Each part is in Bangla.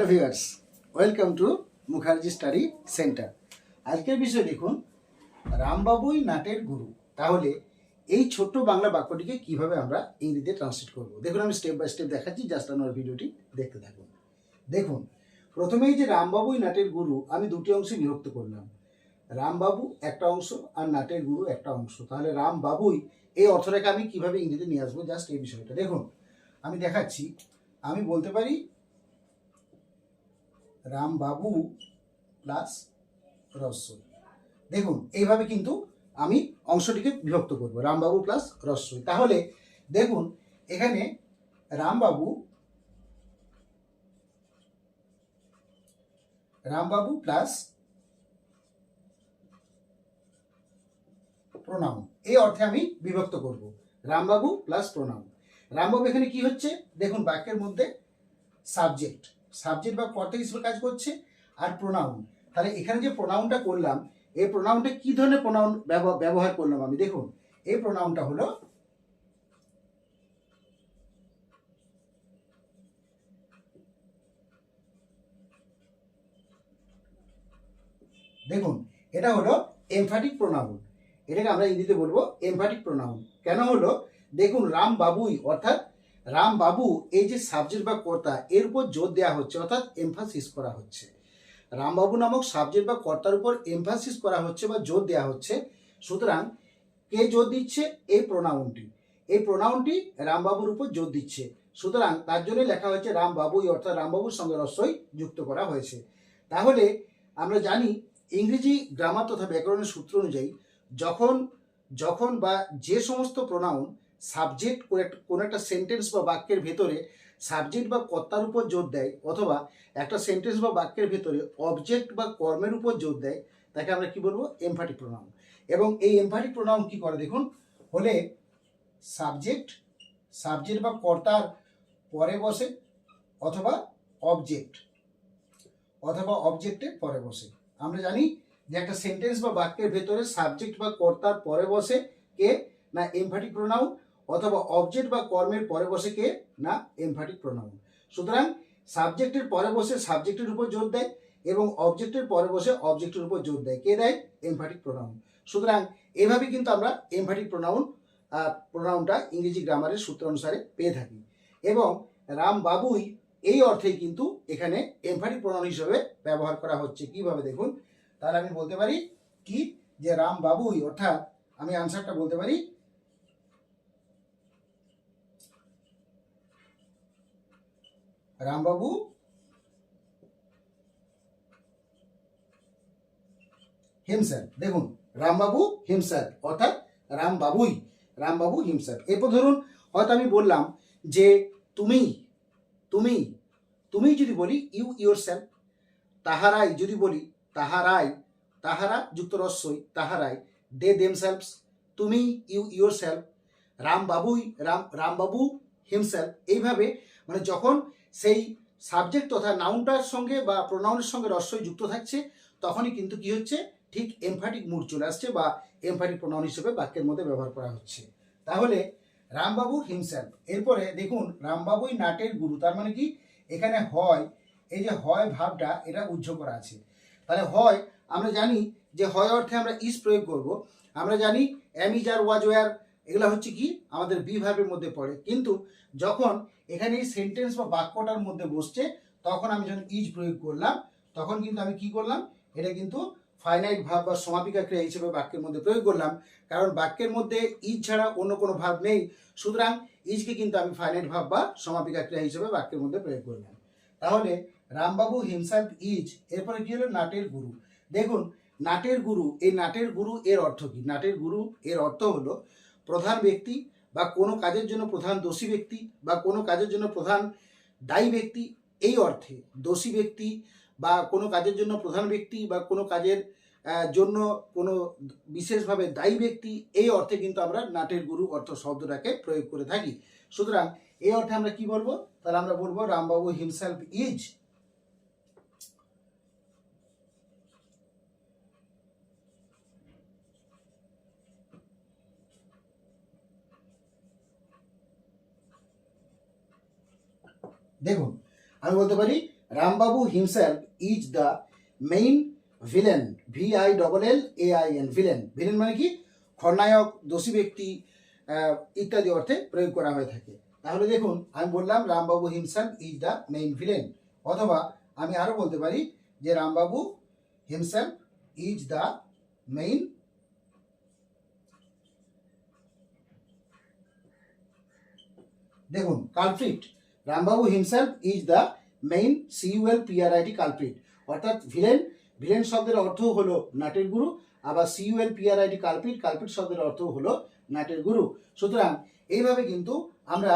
Hello viewers, welcome to Mukherjee study centre. আজকের বিষয় দেখুন, রামবাবুই নাটের গুরু। তাহলে এই ছোট্ট বাংলা বাক্যটিকে কীভাবে আমরা ইংরেজিতে ট্রান্সলেট করব? দেখুন, আমি স্টেপ বাই স্টেপ দেখাচ্ছি জাস্ট আমার ভিডিওটি দেখতে থাকুন। দেখুন, প্রথমেই যে রামবাবুই নাটের গুরু, আমি দুটি অংশে বিভক্ত করলাম। রামবাবু একটা অংশ আর নাটের গুরু একটা অংশ। তাহলে রামবাবুই এই অর্থটাকে আমি কীভাবে ইংরেজিতে নিয়ে আসব? জাস্ট এই বিষয়টা। দেখুন, আমি দেখাচ্ছি, আমি বলতে পারি রামবাবু প্লাস রস্বই দেখুন, এইভাবে কিন্তু আমি অংশটিকে বিভক্ত করব, রামবাবু প্লাস রস্বই তাহলে দেখুন, এখানে রামবাবু রামবাবু প্লাস প্রণাম এই অর্থে আমি বিভক্ত করব, রামবাবু প্লাস প্রণাম রামবাবু এখানে কি হচ্ছে? দেখুন, বাক্যের মধ্যে সাবজেক্ট সাবজেক্ট বা কর্তা হিসেবে কাজ করছে আর প্রোনাউন তাহলে এখানে যে প্রোনাউনটা করলাম, এই প্রোনাউনটা কি ধরনের প্রোনাউন ব্যবহার করলাম আমি? দেখুন, এই প্রোনাউনটা হলো দেখুন, এটা হলো এমফ্যাটিক প্রোনাউন এটাকে আমরা ইংরেজিতে বলব এমফ্যাটিক প্রোনাউন কেন হলো? দেখুন রাম বাবুই অর্থাৎ রাম বাবু এই যে সাবজেক্ট বা কর্তা, এর উপর জোর দেওয়া হচ্ছে, অর্থাৎ এমফাসিস করা হচ্ছে। রামবাবু নামক সাবজেক্ট বা কর্তার উপর এমফাসিস করা হচ্ছে বা জোর দেওয়া হচ্ছে। সুতরাং কে জোর দিচ্ছে? এই প্রোনাউনটি এই প্রোনাউনটি রামবাবুর উপর জোর দিচ্ছে। সুতরাং তার জন্য লেখা হয়েছে রামবাবুই অর্থাৎ রামবাবুর সঙ্গে রস্যই যুক্ত করা হয়েছে। তাহলে আমরা জানি ইংরেজি গ্রামার তথা ব্যাকরণের সূত্র অনুযায়ী যখন যখন বা যে সমস্ত প্রোনাউন সাবজেক্ট কোনো একটা সেন্টেন্স বা বাক্যের ভেতরে সাবজেক্ট বা কর্তার উপর জোর দেয়, অথবা একটা সেন্টেন্স বা বাক্যের ভেতরে অবজেক্ট বা কর্মের উপর জোর দেয়, তাকে আমরা কি বলব? এমফাটিক প্রোনাউন এবং এই এমফাটিক প্রোনাউন কি করে দেখুন? হলে সাবজেক্ট সাবজেক্ট বা কর্তার পরে বসে, অথবা অবজেক্ট অথবা অবজেক্টের পরে বসে। আমরা জানি যে একটা সেন্টেন্স বা বাক্যের ভেতরে সাবজেক্ট বা কর্তার পরে বসে কে? না এমফাটিক প্রোনাউন অথবা অবজেক্ট বা কর্মের পরে বসে কে? না এমফাটিক প্রোনাউন সুতরাং সাবজেক্টের পরে বসে সাবজেক্টের উপর জোর দেয় এবং অবজেক্টের পরে বসে অবজেক্টের উপর জোর দেয়। কে দেয়? এমফাটিক প্রোনাউন সুতরাং এভাবে কিন্তু আমরা এমফাটিক প্রোনাউন প্রোনাউনটা ইংরেজি গ্রামারের সূত্র অনুসারে পেয়ে থাকি। এবং রাম বাবুই এই অর্থেই কিন্তু এখানে এমফাটিক প্রোনাউন হিসেবে ব্যবহার করা হচ্ছে। কীভাবে দেখুন? তাহলে আমি বলতে পারি কি? যে রাম বাবুই, অর্থাৎ আমি আনসারটা বলতে পারি রামবাবু? হিমসেলফ দেখুন, রামবাবু হিমসেলফ অর্থাৎ রামবাবুই, রামবাবু হিমসেলফ এরপর ধরুন, হয়তো আমি বললাম যে তুমি তুমি তুমি যদি বলি ইউ ইউর সেলফ তাহারাই যদি বলি, তাহারাই, তাহারা যুক্ত রস্যই তাহারাই দে দেম সেলফস তুমি ইউ ইউর সেলফ রামবাবুই, রাম, রামবাবু হিমসেলফ এইভাবে মানে যখন সেই সাবজেক্ট তথা নাউনটার সঙ্গে বা প্রোনাউনের সঙ্গে রস্যই যুক্ত থাকছে, তখনই কিন্তু কি হচ্ছে? ঠিক এমফাটিক মুড চলে আসছে বা এমফাটিক প্রোনাউন হিসেবে বাক্যের মধ্যে ব্যবহার করা হচ্ছে। তাহলে রামবাবু হিমসেলফ এরপরে দেখুন রামবাবুই নাটের গুরু, তার মানে কি? এখানে হয়, এই যে হয় ভাবটা, এটা উজ্জ করা আছে। তাহলে হয়, আমরা জানি যে হয় অর্থে আমরা ইস প্রয়োগ করব। আমরা জানি অ্যামিজ আর ওয়াজ ওয়ার এগুলো হচ্ছে কি? আমাদের বি ভার্বের মধ্যে পড়ে। কিন্তু যখন এখানে এই সেন্টেন্স বা বাক্যটার মধ্যে বসছে, তখন আমি যখন ইজ প্রয়োগ করলাম, তখন কিন্তু আমি কি করলাম? এটা কিন্তু ফাইনাইট ভাব বা সমাপিকা ক্রিয়া হিসেবে বাক্যের মধ্যে প্রয়োগ করলাম। কারণ বাক্যের মধ্যে ইজ ছাড়া অন্য কোনো ভাব নেই। সুতরাং ইজকে কিন্তু আমি ফাইনাইট ভাব বা সমাপিকা ক্রিয়া হিসেবে বাক্যের মধ্যে প্রয়োগ করলাম। তাহলে রামবাবু হিমসেলফ ইজ এরপরে কি হলো? নাটের গুরু। দেখুন, নাটের গুরু, এই নাটের গুরু এর অর্থ কি? নাটের গুরু এর অর্থ হলো প্রধান ব্যক্তি বা কোনো কাজের জন্য প্রধান দোষী ব্যক্তি বা কোনো কাজের জন্য প্রধান দায়ী ব্যক্তি, এই অর্থে দোষী ব্যক্তি বা কোনো কাজের জন্য প্রধান ব্যক্তি বা কোনো কাজের জন্য কোনো বিশেষভাবে দায়ী ব্যক্তি, এই অর্থে কিন্তু আমরা নাটের গুরু অর্থ শব্দটাকে প্রয়োগ করে থাকি। সুতরাং এই অর্থে আমরা কি বলব? তাহলে আমরা বলব রামবাবু হিমসেলফ ইজ দেখুন, আমি বলতে পারি, Rambabu himself is the main villain V I double L A I N villain villain মানে কি? খলনায়ক, দোষী ব্যক্তি ইত্যাদি অর্থে প্রয়োগ করা হয়ে থাকে। তাহলে দেখুন, আমি বললাম Rambabu himself is the main villain অথবা আমি আরও বলতে পারি যে Rambabu himself is the main দেখুন culprit Rambabu himself is the main C U L P R I T culprit অর্থাৎ ভিলেন ভিলেন শব্দের অর্থ হলো নাটের গুরু, আবার সিইউএল পিআরআইটি কালপ্রিট কালপ্রিট শব্দের অর্থ হলো নাটের গুরু। সুতরাং এইভাবে কিন্তু আমরা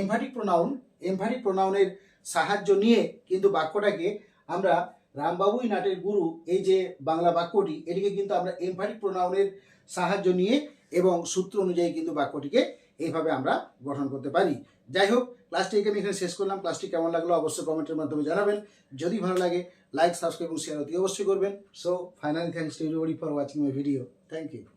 এমফাটিক প্রোনাউন এমফাটিক প্রোনাউনের সাহায্য নিয়ে কিন্তু বাক্যটাকে আমরা রামবাবুই নাটের গুরু, এই যে বাংলা বাক্যটি, এটিকে কিন্তু আমরা এমফাটিক প্রোনাউনের সাহায্য নিয়ে এবং সূত্র অনুযায়ী কিন্তু বাক্যটিকে এইভাবে আমরা গঠন করতে পারি। যাই হোক ক্লাসটি আমি এখানে শেষ করলাম। ক্লাসটি কেমন লাগল অবশ্যই কমেন্টের মাধ্যমে জানাবেন। যদি ভালো লাগে লাইক সাবস্ক্রাইব এবং শেয়ার অতি অবশ্যই করবেন। So finally thanks to everybody for watching my video thank you